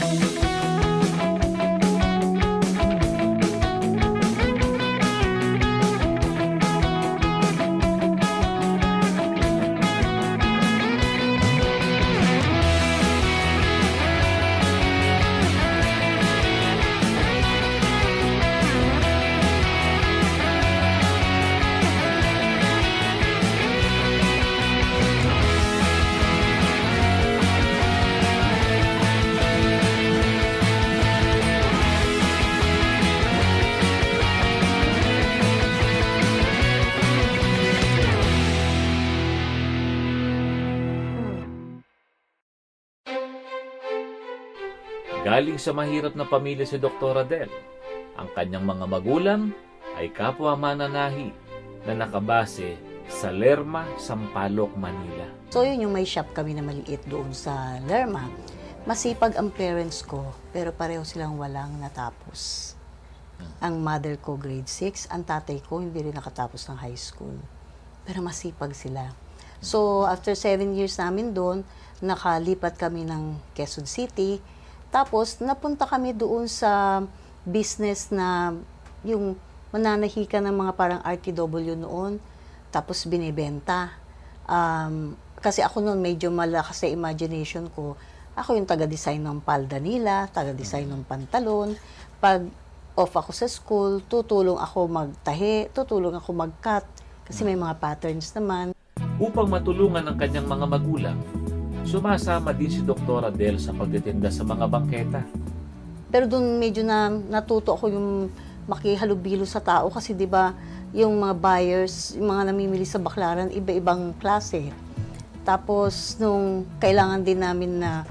Bye. Galing sa mahirap na pamilya si Dr. Adel. Ang kanyang mga magulang ay kapwa mananahi na nakabase sa Lerma, Sampaloc, Manila. So yun yung may shop kami na maliit doon sa Lerma. Masipag ang parents ko, pero pareho silang walang natapos. Ang mother ko grade 6, ang tatay ko hindi rin nakatapos ng high school. Pero masipag sila. So after seven years namin doon, nakalipat kami ng Quezon City. Tapos napunta kami doon sa business na yung mananahikan ng mga parang RTW noon. Tapos binibenta. Um, kasi ako noon medyo malakas sa imagination ko. Ako yung taga-design ng palda nila, taga-design ng pantalon. Pag off ako sa school, tutulong ako magtahi, tutulong ako mag-cut. Kasi may mga patterns naman. Upang matulungan ang kanyang mga magulang, sumasama din si Dr. Adel sa pagtitinda sa mga bangketa. Pero doon medyo na natuto ako yung makihalubilo sa tao kasi 'di ba yung mga buyers, yung mga namimili sa baklaran, iba-ibang klase. Tapos nung kailangan din namin na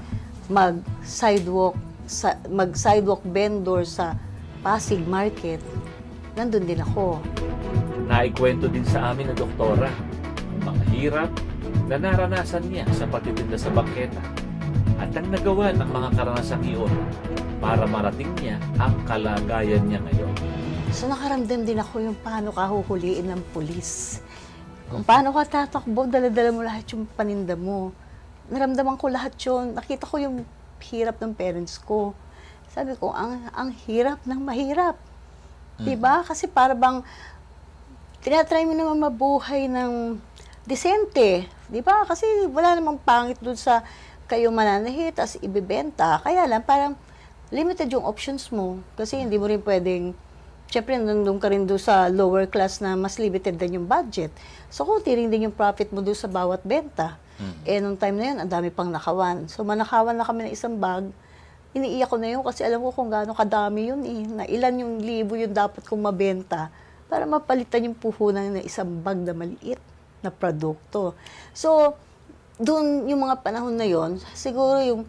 mag sidewalk sa mag sidewalk vendor sa Pasig Market, nandun din ako. Naikwento din sa amin ng doktora ang mga hirap na naranasan niya sa pagtitinda sa bangketa at ang nagawa ng mga karanasang iyon para marating niya ang kalagayan niya ngayon. So nakaramdam din ako yung paano ka huhuliin ng pulis. Kung paano ka tatakbo, dala-dala mo lahat yung paninda mo. Naramdaman ko lahat yun. Nakita ko yung hirap ng parents ko. Sabi ko, ang, ang hirap ng mahirap. Diba? Kasi para bang tinatry mo naman mabuhay ng disente. Diba? Kasi wala namang pangit dun sa kayo mananahi, tas ibibenta. Kaya lang, parang limited yung options mo. Kasi hindi mo rin pwedeng Siyempre, nandun ka rin doon sa lower class na mas limited din yung budget. So, kunti rin din yung profit mo doon sa bawat benta. Eh, nung time na yun, ang dami pang nakawan. So, manakawan na kami ng isang bag. Iniiyak ko na yun kasi alam ko kung gaano kadami yun eh. Na ilan yung libo yung dapat kong mabenta para mapalitan yung puhunan ng isang bag na maliit na produkto. So, doon yung mga panahon na yon siguro yung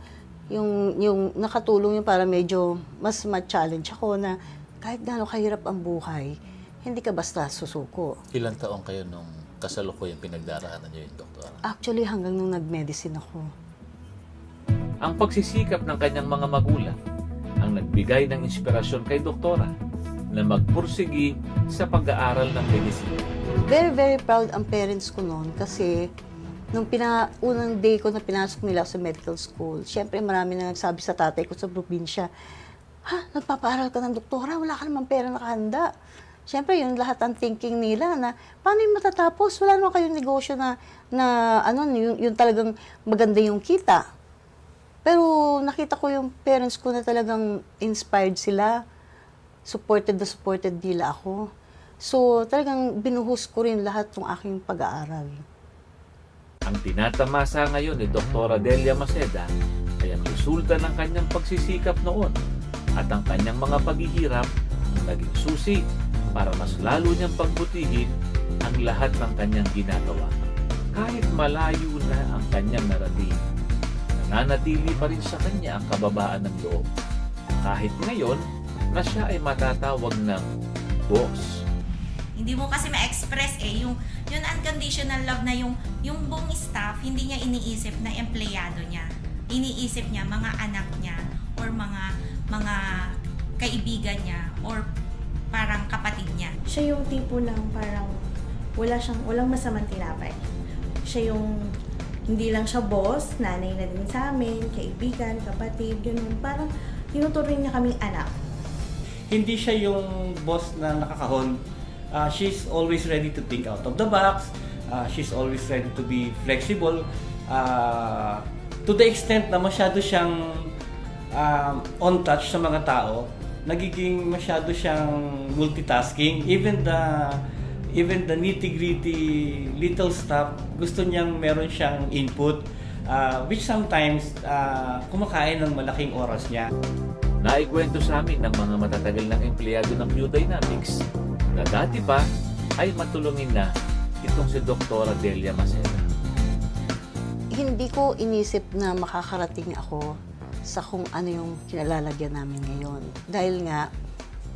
yung yung nakatulong yung para medyo mas ma-challenge ako na kahit gaano kahirap ang buhay, hindi ka basta susuko. Ilang taon kayo nung kasalukuyang pinagdaraanan niyo yung doktora? Actually, hanggang nung nag-medicine ako. Ang pagsisikap ng kanyang mga magulang ang nagbigay ng inspirasyon kay doktora na magpursigi sa pag-aaral ng medisina. Very, very proud ang parents ko noon kasi nung pina, unang day ko na pinasok nila sa medical school, syempre marami na nagsabi sa tatay ko sa probinsya, ha, nagpapaaral ka ng doktora, wala ka namang pera nakahanda. Siyempre, yun lahat ang thinking nila na paano yung matatapos? Wala naman kayong negosyo na, na ano, yung, yung talagang maganda yung kita. Pero nakita ko yung parents ko na talagang inspired sila. Supported na supported nila ako. So, talagang binuhos ko rin lahat ng aking pag-aaral. Ang tinatamasa ngayon ni Dr. Delia Maceda ay ang resulta ng kanyang pagsisikap noon at ang kanyang mga paghihirap ang naging susi para mas lalo niyang pagbutihin ang lahat ng kanyang ginagawa. Kahit malayo na ang kanyang narating, nananatili pa rin sa kanya ang kababaan ng loob. Kahit ngayon na siya ay matatawag ng boss. Hindi mo kasi ma-express eh yung yung unconditional love na yung yung buong staff hindi niya iniisip na empleyado niya. Iniisip niya mga anak niya or mga mga kaibigan niya or parang kapatid niya. siya yung tipo ng parang wala siyang walang masamang tinapay. Siya yung hindi lang siya boss, nanay na din sa amin, kaibigan, kapatid, ganun. Parang tinuturing niya kaming anak. Hindi siya yung boss na nakakahon. Uh, she's always ready to think out of the box. Uh, she's always ready to be flexible. Uh, to the extent na masyado siyang um, on touch sa mga tao, nagiging masyado siyang multitasking. Even the even the nitty-gritty little stuff, gusto niyang meron siyang input uh, which sometimes uh, kumakain ng malaking oras niya. Naikwento sa amin ng mga matatagal ng empleyado ng New Dynamics na dati pa ay matulungin na itong si Dr. Delia Maceda. Hindi ko inisip na makakarating ako sa kung ano yung kinalalagyan namin ngayon. Dahil nga,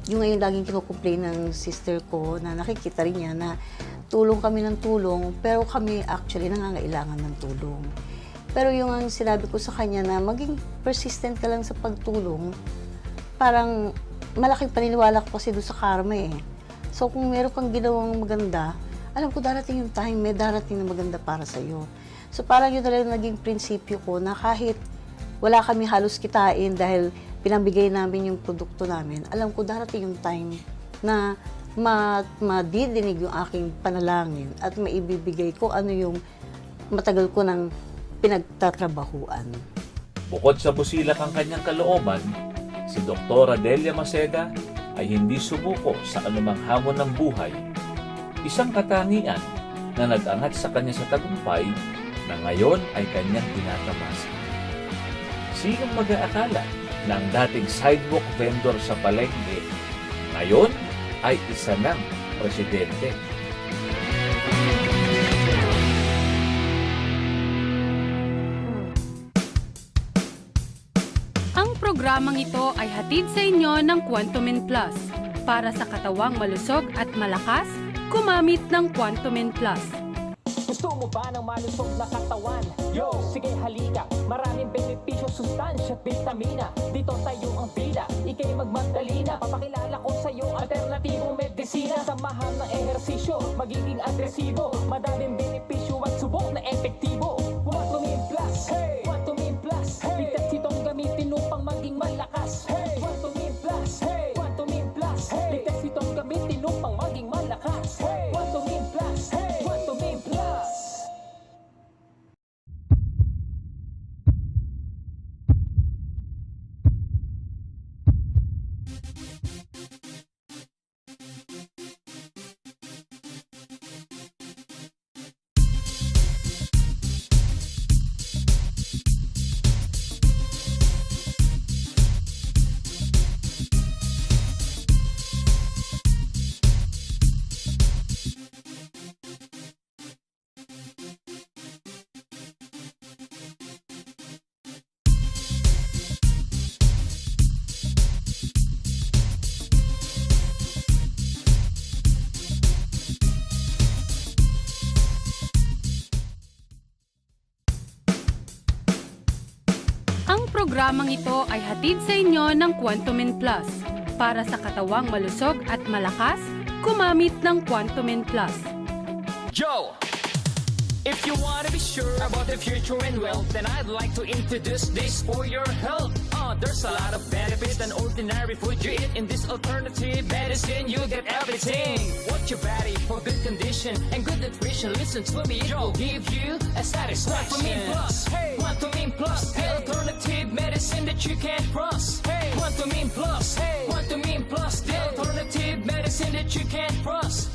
yung ngayon laging kinukomplain ng sister ko na nakikita rin niya na tulong kami ng tulong, pero kami actually nangangailangan ng tulong. Pero yung ang sinabi ko sa kanya na maging persistent ka lang sa pagtulong, parang malaking paniniwala ko kasi doon sa karma eh. So kung meron kang ginawang maganda, alam ko darating yung time, may darating na maganda para sa'yo. So parang yun talaga naging prinsipyo ko na kahit wala kami halos kitain dahil pinambigay namin yung produkto namin, alam ko darating yung time na ma madidinig yung aking panalangin at maibibigay ko ano yung matagal ko ng pinagtatrabahuan. Bukod sa busilak ang kanyang kalooban, si Dr. Delia Maceda ay hindi sumuko sa anumang hamon ng buhay. Isang katangian na nag-angat sa kanya sa tagumpay na ngayon ay kanyang tinatamasa. Sinong mag-aakala na ang dating sidewalk vendor sa palengke ngayon ay isa ng presidente? Programang ito ay hatid sa inyo ng Quantumin Plus. Para sa katawang malusog at malakas, kumamit ng Quantumin Plus. Gusto mo ba ng malusog na katawan? Yo, sige halika Maraming benepisyo, sustansya at vitamina Dito tayo ang pila, ikay magmandalina Papakilala ko sa'yo alternatibong medisina Samahan ng ehersisyo, magiging agresibo Madaming benepisyo at subok na epektibo programang ito ay hatid sa inyo ng Quantumin Plus. Para sa katawang malusog at malakas, kumamit ng Quantumin Plus. Yo! If you wanna be sure about the future and wealth, then I'd like to introduce this for your health. Uh, there's a lot of benefits than ordinary food you eat in this alternative medicine. You get everything. Want your body for good condition and good nutrition. Listen to me, it will give you a satisfaction. Quantumin Plus, hey. Quantumin Plus, hey. alternative medicine that you can't trust. Hey, Quantumine Plus. Hey, Quantumine Plus, the alternative medicine that you can't trust.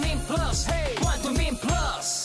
mean Plus. Hey, Quantumine Plus.